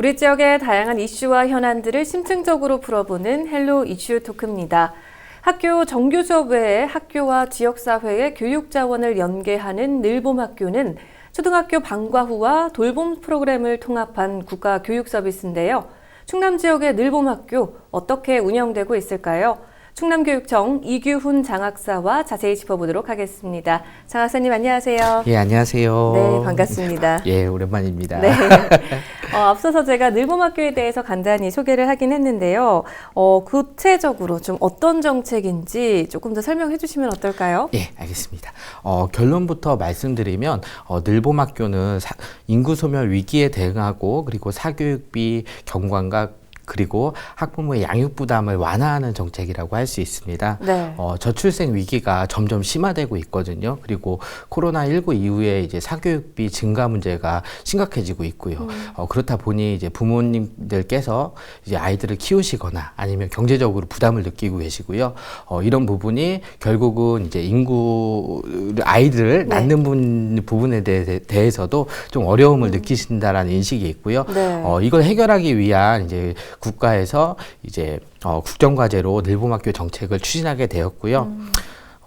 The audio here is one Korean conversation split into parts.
우리 지역의 다양한 이슈와 현안들을 심층적으로 풀어보는 헬로 이슈 토크입니다. 학교 정규 수업 외에 학교와 지역사회의 교육 자원을 연계하는 늘봄학교는 초등학교 방과 후와 돌봄 프로그램을 통합한 국가 교육 서비스인데요. 충남 지역의 늘봄학교 어떻게 운영되고 있을까요? 충남교육청 이규훈 장학사와 자세히 짚어보도록 하겠습니다. 장학사님 안녕하세요. 예, 안녕하세요. 네, 반갑습니다. 예, 오랜만입니다. 네. 어, 앞서서 제가 늘봄학교에 대해서 간단히 소개를 하긴 했는데요. 어, 구체적으로 좀 어떤 정책인지 조금 더 설명해 주시면 어떨까요? 예, 알겠습니다. 어, 결론부터 말씀드리면 어, 늘봄학교는 사- 인구 소멸 위기에 대응하고 그리고 사교육비 경관과 그리고 학부모의 양육 부담을 완화하는 정책이라고 할 수 있습니다. 네. 어, 저출생 위기가 점점 심화되고 있거든요. 그리고 코로나19 이후에 이제 사교육비 증가 문제가 심각해지고 있고요. 어, 그렇다 보니 이제 부모님들께서 이제 아이들을 키우시거나 아니면 경제적으로 부담을 느끼고 계시고요. 어, 이런 부분이 결국은 이제 인구 아이들을 네. 낳는 분, 부분에 대해, 대해서도 좀 어려움을 느끼신다라는 인식이 있고요. 네. 어, 이걸 해결하기 위한 이제 국가에서 이제 어, 국정과제로 늘봄학교 정책을 추진하게 되었고요.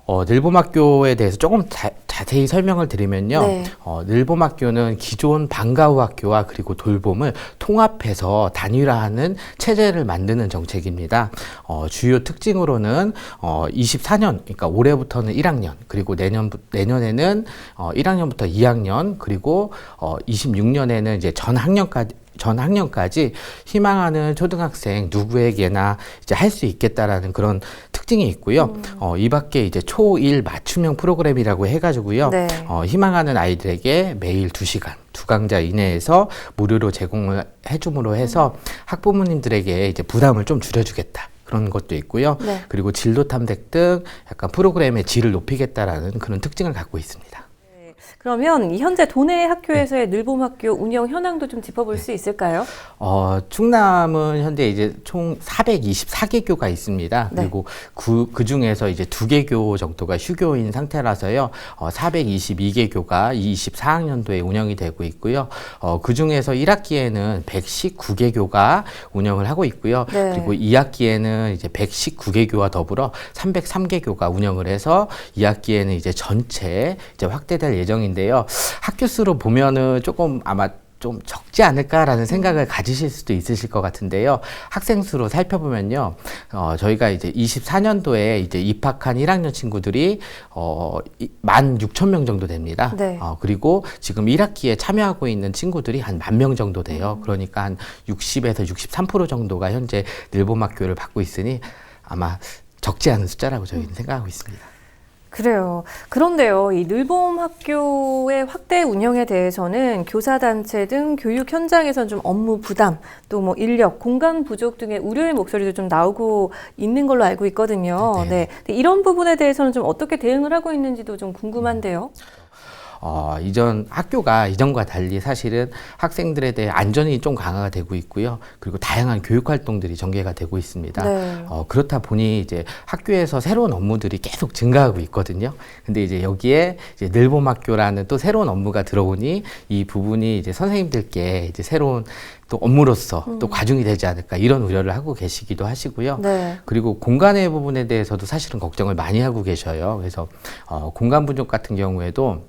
어, 늘봄학교에 대해서 조금 자, 자세히 설명을 드리면요. 네. 어, 늘봄학교는 기존 방과후 학교와 그리고 돌봄을 통합해서 단일화하는 체제를 만드는 정책입니다. 어, 주요 특징으로는 어, 24년, 그러니까 올해부터는 1학년, 그리고 내년 내년에는 어, 1학년부터 2학년, 그리고 어, 26년에는 이제 전 학년까지 전 학년까지 희망하는 초등학생 누구에게나 이제 할 수 있겠다라는 그런 특징이 있고요. 어, 이 밖에 이제 초1 맞춤형 프로그램이라고 해가지고요. 네. 어, 희망하는 아이들에게 매일 두시간두 강좌 이내에서 무료로 제공을 해줌으로 해서 학부모님들에게 이제 부담을 좀 줄여주겠다. 그런 것도 있고요. 네. 그리고 진로 탐색 등 약간 프로그램의 질을 높이겠다라는 그런 특징을 갖고 있습니다. 그러면 이 현재 도내 학교에서의 늘봄학교 운영 현황도 좀 짚어볼 수 있을까요? 어, 충남은 현재 이제 총 424개 교가 있습니다. 네. 그리고 그, 그 중에서 이제 두 개 교 정도가 휴교인 상태라서요. 어, 422개 교가 24학년도에 운영이 되고 있고요. 어, 그 중에서 1학기에는 119개 교가 운영을 하고 있고요. 네. 그리고 2학기에는 이제 119개 교와 더불어 303개 교가 운영을 해서 2학기에는 이제 전체 이제 확대될 예정인 데요. 학교 수로 보면은 조금 아마 좀 적지 않을까라는 생각을 가지실 수도 있으실 것 같은데요. 학생 수로 살펴보면요. 어, 저희가 이제 24년도에 이제 입학한 1학년 친구들이 어, 16,000명 정도 됩니다. 네. 어, 그리고 지금 1학기에 참여하고 있는 친구들이 한 만 명 정도 돼요. 그러니까 한 60에서 63% 정도가 현재 늘봄학교를 받고 있으니 아마 적지 않은 숫자라고 저희는 생각하고 있습니다. 그래요. 그런데요, 이 늘봄 학교의 확대 운영에 대해서는 교사단체 등 교육 현장에선 좀 업무 부담, 또 뭐 인력, 공간 부족 등의 우려의 목소리도 좀 나오고 있는 걸로 알고 있거든요. 네. 네. 근데 이런 부분에 대해서는 좀 어떻게 대응을 하고 있는지도 좀 궁금한데요. 어, 이전 학교가 이전과 달리 사실은 학생들에 대해 안전이 좀 강화가 되고 있고요. 그리고 다양한 교육 활동들이 전개가 되고 있습니다. 네. 어, 그렇다 보니 이제 학교에서 새로운 업무들이 계속 증가하고 있거든요. 근데 이제 여기에 이제 늘봄학교라는 또 새로운 업무가 들어오니 이 부분이 이제 선생님들께 이제 새로운 또 업무로서 또 과중이 되지 않을까 이런 우려를 하고 계시기도 하시고요. 네. 그리고 공간의 부분에 대해서도 사실은 걱정을 많이 하고 계셔요. 그래서 어, 공간 부족 같은 경우에도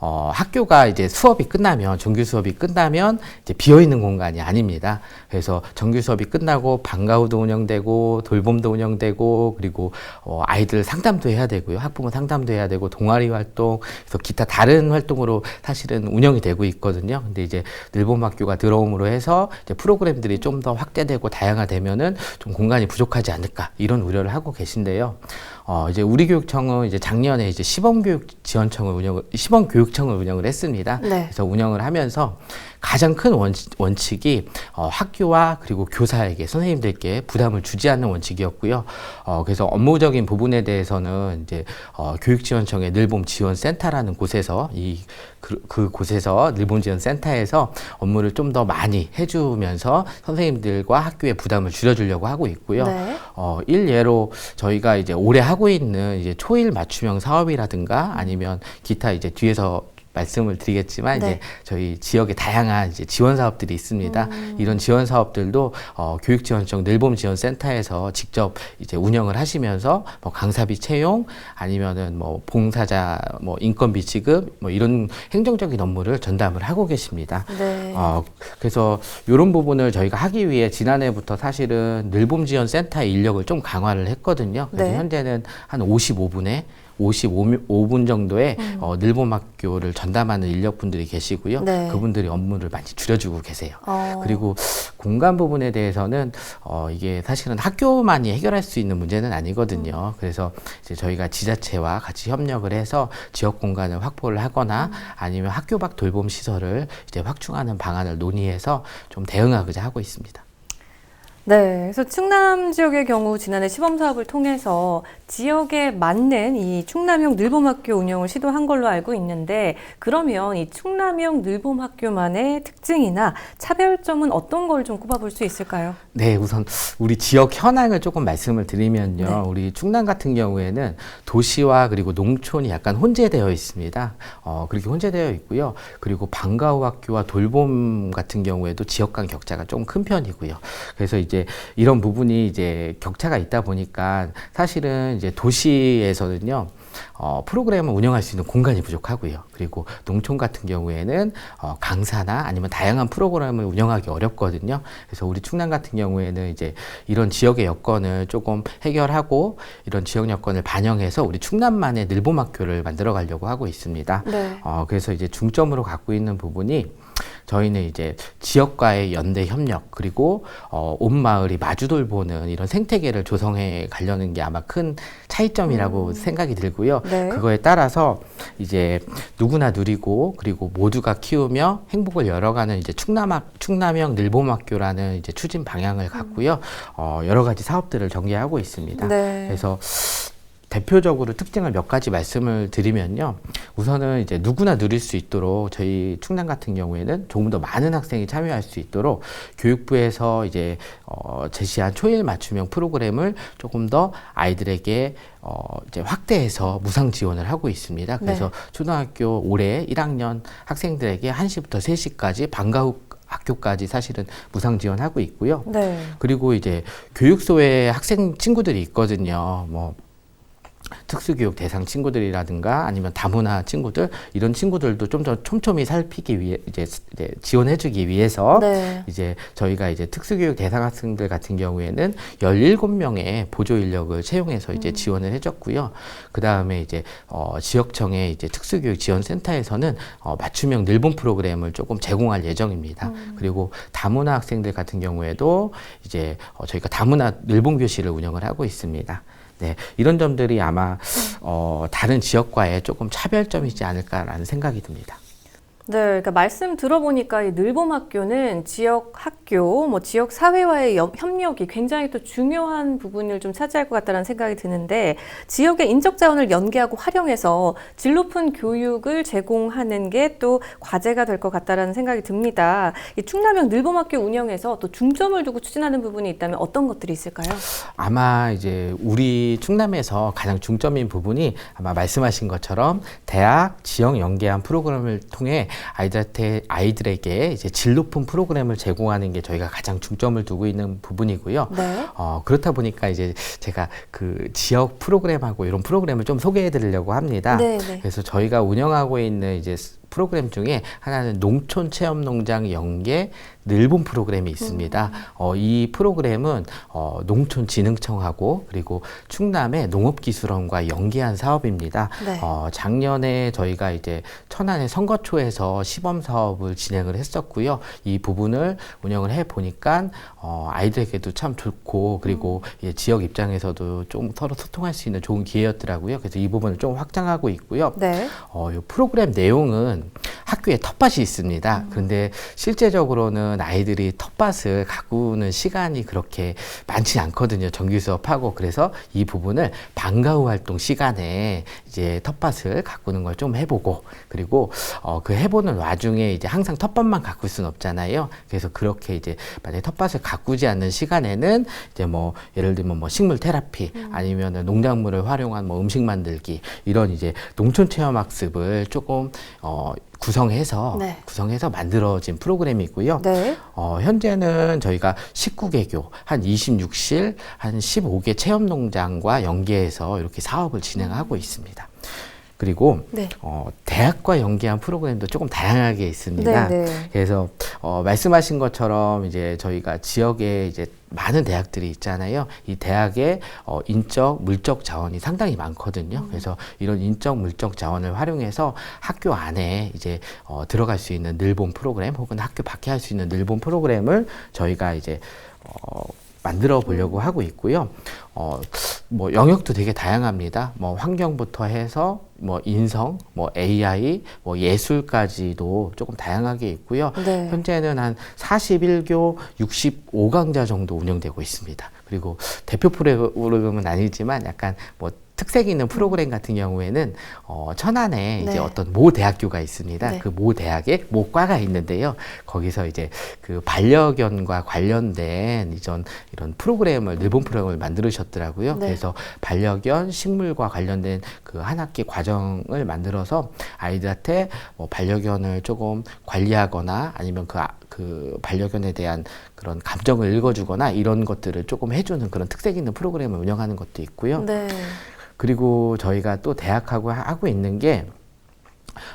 어, 학교가 이제 수업이 끝나면 정규 수업이 끝나면 이제 비어 있는 공간이 아닙니다. 그래서 정규 수업이 끝나고 방과후도 운영되고 돌봄도 운영되고 그리고 어, 아이들 상담도 해야 되고요. 학부모 상담도 해야 되고 동아리 활동 그래서 기타 다른 활동으로 사실은 운영이 되고 있거든요. 근데 이제 늘봄학교가 들어옴으로 해서 이제 프로그램들이 좀 더 확대되고 다양화되면은 좀 공간이 부족하지 않을까 이런 우려를 하고 계신데요. 어, 이제 우리 교육청은 이제 작년에 이제 시범 교육 지원청을 운영을 시범 교육청을 운영을 했습니다. 네. 그래서 운영을 하면서 가장 큰 원칙, 원칙이 어, 학교와 그리고 교사에게 선생님들께 부담을 주지 않는 원칙이었고요. 어, 그래서 업무적인 부분에 대해서는 이제 어, 교육지원청의 늘봄 지원센터라는 곳에서 이 그, 그 곳에서 늘봄 지원센터에서 업무를 좀 더 많이 해주면서 선생님들과 학교의 부담을 줄여주려고 하고 있고요. 네. 어, 일예로 저희가 이제 올해 하고 있는 이제 초일 맞춤형 사업이라든가 아니면 기타 이제 뒤에서 말씀을 드리겠지만 네. 이제 저희 지역에 다양한 이제 지원 사업들이 있습니다. 음. 이런 지원 사업들도 어, 교육지원청 늘봄 지원센터에서 직접 이제 운영을 하시면서 뭐 강사비 채용 아니면은 뭐 봉사자 뭐 인건비 지급 뭐 이런 행정적인 업무를 전담을 하고 계십니다. 네. 어, 그래서 이런 부분을 저희가 하기 위해 지난해부터 사실은 늘봄 지원 센터의 인력을 좀 강화를 했거든요. 그래서 네. 현재는 한 55분에 55분 정도의 어, 늘봄 학교를 전담하는 인력분들이 계시고요. 음. 네. 그분들이 업무를 많이 줄여주고 계세요. 어. 그리고 공간 부분에 대해서는 어 이게 사실은 학교만이 해결할 수 있는 문제는 아니거든요. 그래서 이제 저희가 지자체와 같이 협력을 해서 지역 공간을 확보를 하거나 아니면 학교 밖 돌봄 시설을 이제 확충하는 방안을 논의해서 좀 대응하고자 하고 있습니다. 네, 그래서 충남 지역의 경우 지난해 시범 사업을 통해서 지역에 맞는 이 충남형 늘봄학교 운영을 시도한 걸로 알고 있는데 그러면 이 충남형 늘봄학교만의 특징이나 차별점은 어떤 걸 좀 꼽아볼 수 있을까요? 네, 우선 우리 지역 현황을 조금 말씀을 드리면요. 네. 우리 충남 같은 경우에는 도시와 그리고 농촌이 약간 혼재되어 있습니다. 어, 그렇게 혼재되어 있고요. 그리고 방과후 학교와 돌봄 같은 경우에도 지역 간 격차가 좀 큰 편이고요. 그래서 이제 이런 부분이 이제 격차가 있다 보니까 사실은 이제 도시에서는요. 어, 프로그램을 운영할 수 있는 공간이 부족하고요. 그리고 농촌 같은 경우에는 어, 강사나 아니면 다양한 프로그램을 운영하기 어렵거든요. 그래서 우리 충남 같은 경우에는 이제 이런 지역의 여건을 조금 해결하고 이런 지역 여건을 반영해서 우리 충남만의 늘봄학교를 만들어 가려고 하고 있습니다. 네. 어, 그래서 이제 중점으로 갖고 있는 부분이 저희는 이제 지역과의 연대 협력 그리고 어, 온 마을이 마주 돌보는 이런 생태계를 조성해 가려는 게 아마 큰 차이점이라고 생각이 들고요. 네. 그거에 따라서 이제 누구나 누리고 그리고 모두가 키우며 행복을 열어가는 이제 충남학 충남형 늘봄학교라는 이제 추진 방향을 갖고요. 어, 여러 가지 사업들을 전개하고 있습니다. 네. 그래서 대표적으로 특징을 몇 가지 말씀을 드리면요. 우선은 이제 누구나 누릴 수 있도록 저희 충남 같은 경우에는 조금 더 많은 학생이 참여할 수 있도록 교육부에서 이제 어, 제시한 초일 맞춤형 프로그램을 조금 더 아이들에게 어, 이제 확대해서 무상 지원을 하고 있습니다. 그래서 초등학교 올해 1학년 학생들에게 1시부터 3시까지 방과 후 학교까지 사실은 무상 지원하고 있고요. 네. 그리고 이제 교육소에 학생 친구들이 있거든요. 뭐 특수교육 대상 친구들이라든가 아니면 다문화 친구들 이런 친구들도 좀 더 촘촘히 살피기 위해 이제, 지원해주기 위해서 네. 이제 저희가 이제 특수교육 대상 학생들 같은 경우에는 17명의 보조 인력을 채용해서 이제 지원을 해줬고요. 그 다음에 이제 어, 지역청의 이제 특수교육 지원센터에서는 어, 맞춤형 늘봄 프로그램을 조금 제공할 예정입니다. 그리고 다문화 학생들 같은 경우에도 이제 어, 저희가 다문화 늘봄 교실을 운영을 하고 있습니다. 네, 이런 점들이 아마 어, 다른 지역과의 조금 차별점이지 않을까라는 생각이 듭니다. 네, 그러니까 말씀 들어보니까 이 늘봄학교는 지역 학 교, 뭐 지역 사회와의 여- 협력이 굉장히 또 중요한 부분을 좀 차지할 것 같다는 생각이 드는데 지역의 인적 자원을 연계하고 활용해서 질 높은 교육을 제공하는 게 또 과제가 될 것 같다라는 생각이 듭니다. 이 충남형 늘봄학교 운영에서 또 중점을 두고 추진하는 부분이 있다면 어떤 것들이 있을까요? 아마 이제 우리 충남에서 가장 중점인 부분이 아마 말씀하신 것처럼 대학 지역 연계한 프로그램을 통해 아이들한테 아이들에게 이제 질 높은 프로그램을 제공하는 게 저희가 가장 중점을 두고 있는 부분이고요. 네. 어, 그렇다 보니까 이제 제가 그 지역 프로그램하고 이런 프로그램을 좀 소개해 드리려고 합니다. 네, 네. 그래서 저희가 운영하고 있는 이제 스- 프로그램 중에 하나는 농촌 체험 농장 연계 늘봄 프로그램이 있습니다. 어, 이 프로그램은 어, 농촌진흥청하고 그리고 충남의 농업기술원과 연계한 사업입니다. 네. 어, 작년에 저희가 이제 천안의 선거초에서 시범 사업을 진행을 했었고요. 이 부분을 운영을 해 보니까 어, 아이들에게도 참 좋고 그리고 예, 지역 입장에서도 좀 서로 소통할 수 있는 좋은 기회였더라고요. 그래서 이 부분을 좀 확장하고 있고요. 네. 어, 이 프로그램 내용은 학교에 텃밭이 있습니다. 그런데 실제적으로는 아이들이 텃밭을 가꾸는 시간이 그렇게 많지 않거든요. 정규 수업하고 그래서 이 부분을 방과 후 활동 시간에 이제 텃밭을 가꾸는 걸 좀 해보고 그리고 어, 그 해보는 와중에 이제 항상 텃밭만 가꿀 수는 없잖아요. 그래서 그렇게 이제 만약에 텃밭을 가꾸지 않는 시간에는 이제 뭐 예를 들면 뭐 식물 테라피 아니면은 농작물을 활용한 뭐 음식 만들기 이런 이제 농촌 체험 학습을 조금 어 구성해서 네. 구성해서 만들어진 프로그램이고요. 네. 어, 현재는 저희가 19개교, 한 26실, 한 15개 체험 농장과 연계해서 이렇게 사업을 진행하고 있습니다. 그리고 네. 어, 대학과 연계한 프로그램도 조금 다양하게 있습니다. 네, 네. 그래서 어, 말씀하신 것처럼 이제 저희가 지역에 이제 많은 대학들이 있잖아요. 이 대학의 어, 인적, 물적 자원이 상당히 많거든요. 그래서 이런 인적, 물적 자원을 활용해서 학교 안에 이제 어, 들어갈 수 있는 늘본 프로그램 혹은 학교 밖에 할 수 있는 늘본 프로그램을 저희가 이제 어, 만들어 보려고 하고 있고요. 어, 뭐 영역도 되게 다양합니다. 뭐 환경부터 해서 뭐 인성, 뭐 AI, 뭐 예술까지도 조금 다양하게 있고요. 네. 현재는 한 41교 65강자 정도 운영되고 있습니다. 그리고 대표 프로그램은 아니지만 약간 뭐 특색 있는 프로그램 같은 경우에는 어, 천안에 네. 이제 어떤 모 대학교가 있습니다. 네. 그 모 대학에 모 과가 있는데요. 거기서 이제 그 반려견과 관련된 이전 이런 프로그램을 일본 프로그램을 만들으셨더라고요. 네. 그래서 반려견 식물과 관련된 그 한 학기 과정을 만들어서 아이들한테 뭐 반려견을 조금 관리하거나 아니면 그, 아- 그 반려견에 대한 그런 감정을 읽어주거나 이런 것들을 조금 해주는 그런 특색 있는 프로그램을 운영하는 것도 있고요. 네. 그리고 저희가 또 대학하고 하- 하고 있는 게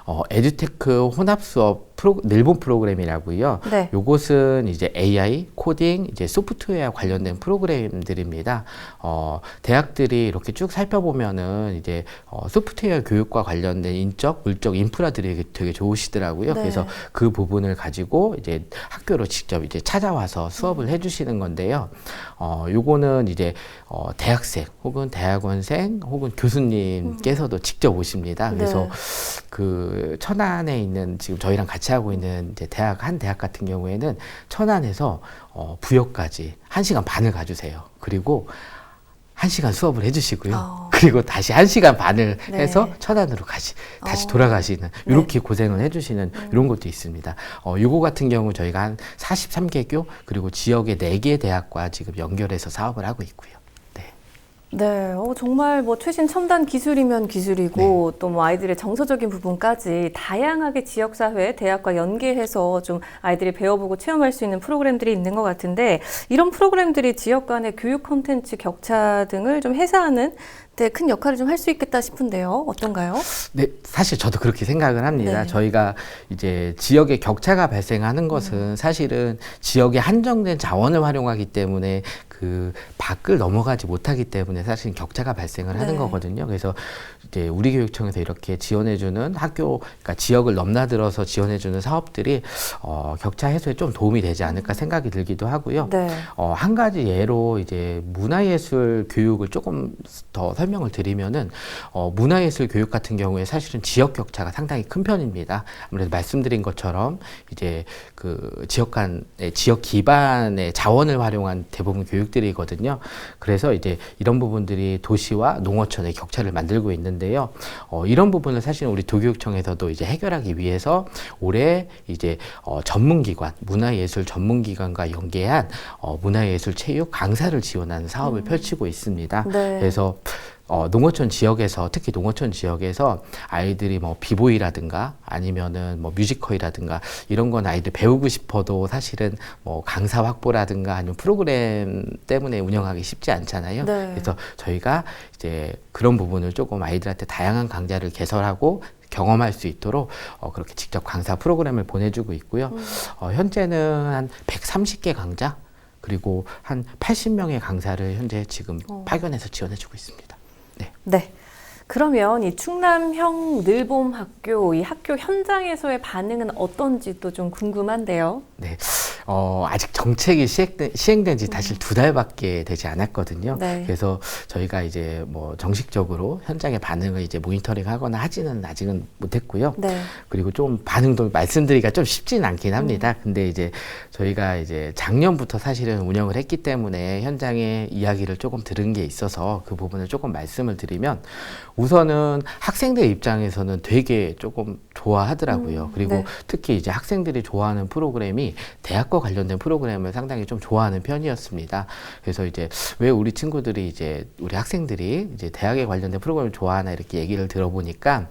어, 에듀테크 혼합 수업 프로, 일본 프로그램이라고요. 네. 요것은 이제 AI, 코딩, 이제 소프트웨어 관련된 프로그램들입니다. 어, 대학들이 이렇게 쭉 살펴보면은 이제 어, 소프트웨어 교육과 관련된 인적, 물적 인프라들이 되게, 좋으시더라고요. 네. 그래서 그 부분을 가지고 이제 학교로 직접 이제 찾아와서 수업을 해주시는 건데요. 어, 요거는 이제 어, 대학생 혹은 대학원생 혹은 교수님께서도 직접 오십니다. 그래서 네. 그 천안에 있는 지금 저희랑 같이 하고 있는 대학 한 대학 같은 경우에는 천안에서 어, 부여까지 한 시간 반을 가주세요. 그리고 한 시간 수업을 해주시고요. 어. 그리고 다시 한 시간 반을 네. 해서 천안으로 가시 다시 어. 돌아가시는 네. 이렇게 고생을 해주시는 이런 것도 있습니다. 어, 요거 같은 경우 저희가 한 43개 교 그리고 지역의 4개 대학과 지금 연결해서 사업을 하고 있고요. 네. 네, 어, 정말 뭐 최신 첨단 기술이면 기술이고 네. 또뭐 아이들의 정서적인 부분까지 다양하게 지역사회, 대학과 연계해서 좀 아이들이 배워보고 체험할 수 있는 프로그램들이 있는 것 같은데 이런 프로그램들이 지역 간의 교육 콘텐츠 격차 등을 좀 해소하는 데큰 역할을 좀 할 수 있겠다 싶은데요. 어떤가요? 네, 사실 저도 그렇게 생각을 합니다. 네. 저희가 이제 지역의 격차가 발생하는 것은 사실은 지역의 한정된 자원을 활용하기 때문에 그 밖을 넘어가지 못하기 때문에 사실 격차가 발생을 하는 네. 거거든요. 그래서 이제 우리 교육청에서 이렇게 지원해주는 학교, 그러니까 지역을 넘나들어서 지원해주는 사업들이 어, 격차 해소에 좀 도움이 되지 않을까 생각이 들기도 하고요. 네. 어, 한 가지 예로 이제 문화예술 교육을 조금 더 설명을 드리면은 어, 문화예술 교육 같은 경우에 사실은 지역 격차가 상당히 큰 편입니다. 아무래도 말씀드린 것처럼 이제 그 지역 간의 지역 기반의 자원을 활용한 대부분 교육 들이거든요. 그래서 이제 이런 부분들이 도시와 농어촌의 격차를 만들고 있는데요. 어, 이런 부분을 사실 우리 도교육청에서도 이제 해결하기 위해서 올해 이제 어, 전문기관 문화예술 전문기관과 연계한 어, 문화예술 체육 강사를 지원하는 사업을 펼치고 있습니다. 네. 그래서 어, 농어촌 지역에서 특히 농어촌 지역에서 아이들이 뭐 비보이라든가 아니면은 뭐 뮤지컬이라든가 이런 건 아이들 배우고 싶어도 사실은 뭐 강사 확보라든가 아니면 프로그램 때문에 운영하기 쉽지 않잖아요. 네. 그래서 저희가 이제 그런 부분을 조금 아이들한테 다양한 강좌를 개설하고 경험할 수 있도록 어, 그렇게 직접 강사 프로그램을 보내주고 있고요. 음. 어, 현재는 한 130개 강좌 그리고 한 80명의 강사를 현재 지금 어. 파견해서 지원해주고 있습니다. 네. 네. 그러면 이 충남형 늘봄 학교 이 학교 현장에서의 반응은 어떤지 또 좀 궁금한데요. 네. 어, 아직 정책이 시행된, 시행된 지 사실 두 달밖에 되지 않았거든요. 네. 그래서 저희가 이제 뭐 정식적으로 현장의 반응을 이제 모니터링 하거나 하지는 아직은 못했고요. 네. 그리고 좀 반응도 말씀드리기가 좀 쉽진 않긴 합니다. 근데 이제 저희가 이제 작년부터 사실은 운영을 했기 때문에 현장의 이야기를 조금 들은 게 있어서 그 부분을 조금 말씀을 드리면 우선은 학생들 입장에서는 되게 조금 좋아하더라고요. 음, 그리고 네. 특히 이제 학생들이 좋아하는 프로그램이 대학과 관련된 프로그램을 상당히 좀 좋아하는 편이었습니다. 그래서 이제 왜 우리 친구들이 이제 우리 학생들이 이제 대학에 관련된 프로그램을 좋아하나 이렇게 얘기를 들어보니까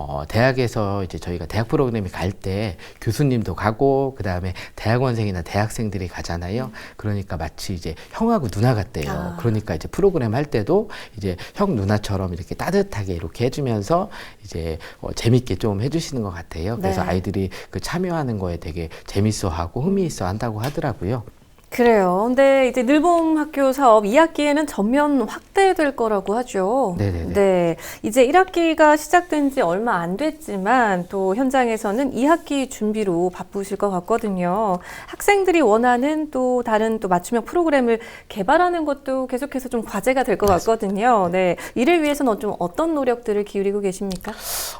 어, 대학에서 이제 저희가 대학 프로그램이 갈때 교수님도 가고 그 다음에 대학원생이나 대학생들이 가잖아요. 그러니까 마치 이제 형하고 누나 같대요. 아. 그러니까 이제 프로그램 할 때도 이제 형 누나처럼 이렇게 따뜻하게 이렇게 해주면서 이제 어, 재밌게 좀 해주시는 것 같아요. 그래서 네. 아이들이 그 참여하는 거에 되게 재밌어하고 흥미있어 한다고 하더라고요. 그래요. 근데 이제 늘봄 학교 사업 2학기에는 전면 확대될 거라고 하죠. 네네네. 네. 이제 1학기가 시작된 지 얼마 안 됐지만 또 현장에서는 2학기 준비로 바쁘실 것 같거든요. 학생들이 원하는 또 다른 또 맞춤형 프로그램을 개발하는 것도 계속해서 좀 과제가 될 것 같거든요. 네. 이를 위해서는 좀 어떤 노력들을 기울이고 계십니까?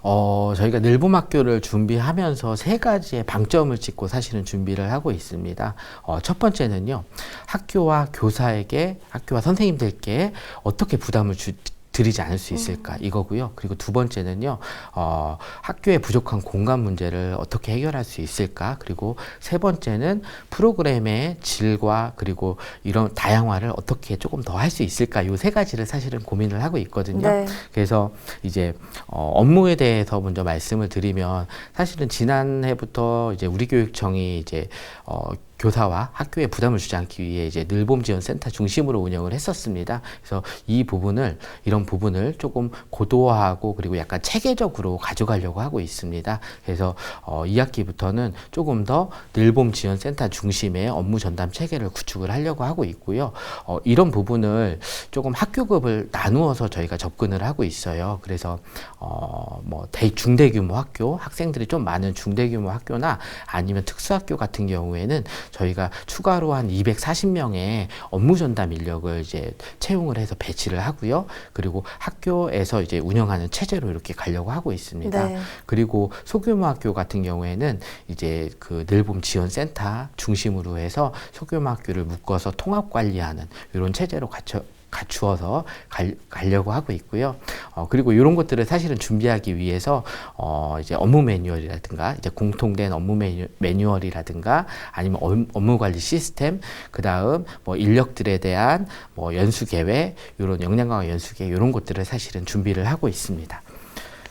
어, 저희가 늘봄 학교를 준비하면서 세 가지의 방점을 찍고 사실은 준비를 하고 있습니다. 어, 첫 번째는 요, 학교와 교사에게, 학교와 선생님들께 어떻게 부담을 주, 드리지 않을 수 있을까 이거고요. 그리고 두 번째는요, 어, 학교에 부족한 공간 문제를 어떻게 해결할 수 있을까. 그리고 세 번째는 프로그램의 질과 그리고 이런 다양화를 어떻게 조금 더 할 수 있을까. 요 세 가지를 사실은 고민을 하고 있거든요. 네. 그래서 이제 어, 업무에 대해서 먼저 말씀을 드리면 사실은 지난해부터 이제 우리 교육청이 이제 어, 교사와 학교에 부담을 주지 않기 위해 이제 늘봄 지원 센터 중심으로 운영을 했었습니다. 그래서 이 부분을 이런 부분을 조금 고도화하고 그리고 약간 체계적으로 가져가려고 하고 있습니다. 그래서 어, 2학기부터는 조금 더 늘봄 지원 센터 중심의 업무 전담 체계를 구축을 하려고 하고 있고요. 어, 이런 부분을 조금 학교급을 나누어서 저희가 접근을 하고 있어요. 그래서 어, 뭐 대, 중대규모 학교, 학생들이 좀 많은 중대규모 학교나 아니면 특수학교 같은 경우에는 저희가 추가로 한 240명의 업무 전담 인력을 이제 채용을 해서 배치를 하고요. 그리고 학교에서 이제 운영하는 체제로 이렇게 가려고 하고 있습니다. 네. 그리고 소규모 학교 같은 경우에는 이제 그 늘봄 지원 센터 중심으로 해서 소규모 학교를 묶어서 통합 관리하는 이런 체제로 갖춰 갖추어서 갈, 가려고 하고 있고요. 어, 그리고 이런 것들을 사실은 준비하기 위해서 어, 이제 업무 매뉴얼이라든가 이제 공통된 업무 매뉴, 매뉴얼이라든가 아니면 업- 업무 관리 시스템, 그 다음 뭐 인력들에 대한 뭐 연수 계획, 이런 역량 강화 연수 계획 이런 것들을 사실은 준비를 하고 있습니다.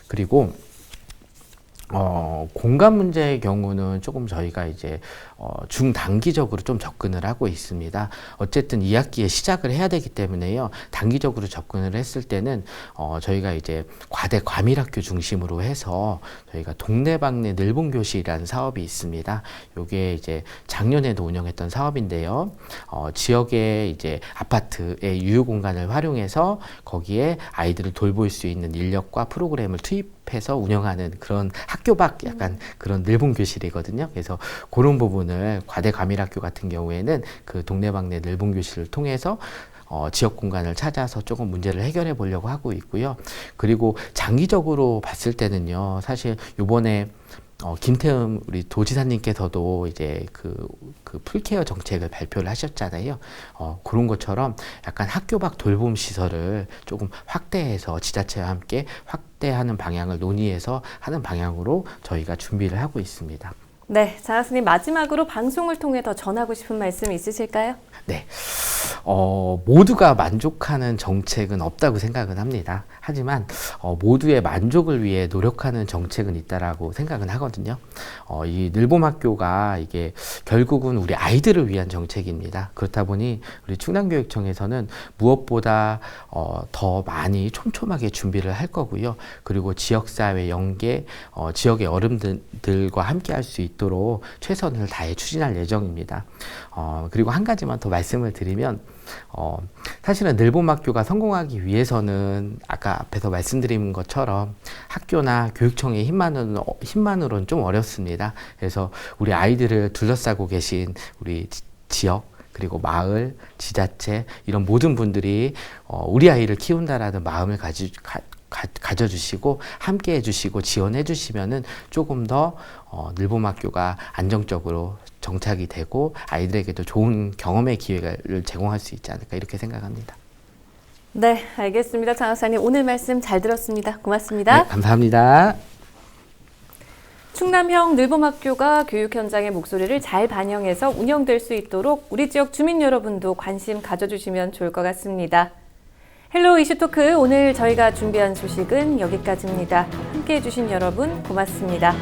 그리고 어, 공간 문제의 경우는 조금 저희가 이제 어, 중단기적으로 좀 접근을 하고 있습니다. 어쨌든 2학기에 시작을 해야 되기 때문에요. 단기적으로 접근을 했을 때는 어, 저희가 이제 과대 과밀학교 중심으로 해서 저희가 동네방네 늘봉교실이라는 사업이 있습니다. 요게 이제 작년에도 운영했던 사업인데요. 어, 지역의 이제 아파트의 유휴 공간을 활용해서 거기에 아이들을 돌볼 수 있는 인력과 프로그램을 투입 해서 운영하는 그런 학교 밖 약간 그런 늘봉 교실이거든요. 그래서 그런 부분 을 과대 과밀학교 같은 경우에는 그 동네방네 늘봉 교실을 통해서 어, 지역 공간을 찾아서 조금 문제를 해결해 보려고 하고 있고요. 그리고 장기적으로 봤을 때는요, 사실 요번에 어, 김태흠 우리 도지사님께서도 이제 그, 그 풀케어 정책을 발표를 하셨잖아요. 어, 그런 것처럼 약간 학교 밖 돌봄 시설을 조금 확대해서 지자체와 함께 확대하는 방향을 논의해서 하는 방향으로 저희가 준비를 하고 있습니다. 네. 자, 교수님 마지막으로 방송을 통해 더 전하고 싶은 말씀 있으실까요? 네. 어, 모두가 만족하는 정책은 없다고 생각은 합니다. 하지만 어, 모두의 만족을 위해 노력하는 정책은 있다라고 생각은 하거든요. 어, 이 늘봄학교가 이게 결국은 우리 아이들을 위한 정책입니다. 그렇다 보니 우리 충남교육청에서는 무엇보다 어, 더 많이 촘촘하게 준비를 할 거고요. 그리고 지역사회 연계, 어, 지역의 어른들과 함께 할 수 있도록 최선을 다해 추진할 예정입니다. 어, 그리고 한 가지만 더 말씀을 드리면 어, 사실은 늘봄학교가 성공하기 위해서는 아까 앞에서 말씀드린 것처럼 학교나 교육청의 힘만으로는, 어, 힘만으로는 좀 어렵습니다. 그래서 우리 아이들을 둘러싸고 계신 우리 지- 지역 그리고 마을, 지자체 이런 모든 분들이 어, 우리 아이를 키운다라는 마음을 가지 가, 가, 가져주시고 함께 해주시고 지원해 주시면은 조금 더 어, 늘봄학교가 안정적으로 정착이 되고 아이들에게도 좋은 경험의 기회를 제공할 수 있지 않을까 이렇게 생각합니다. 네, 알겠습니다. 장 박사님 오늘 말씀 잘 들었습니다. 고맙습니다. 네, 감사합니다. 충남형 늘봄학교가 교육 현장의 목소리를 잘 반영해서 운영될 수 있도록 우리 지역 주민 여러분도 관심 가져주시면 좋을 것 같습니다. 헬로 이슈 토크 오늘 저희가 준비한 소식은 여기까지입니다. 함께 해주신 여러분 고맙습니다.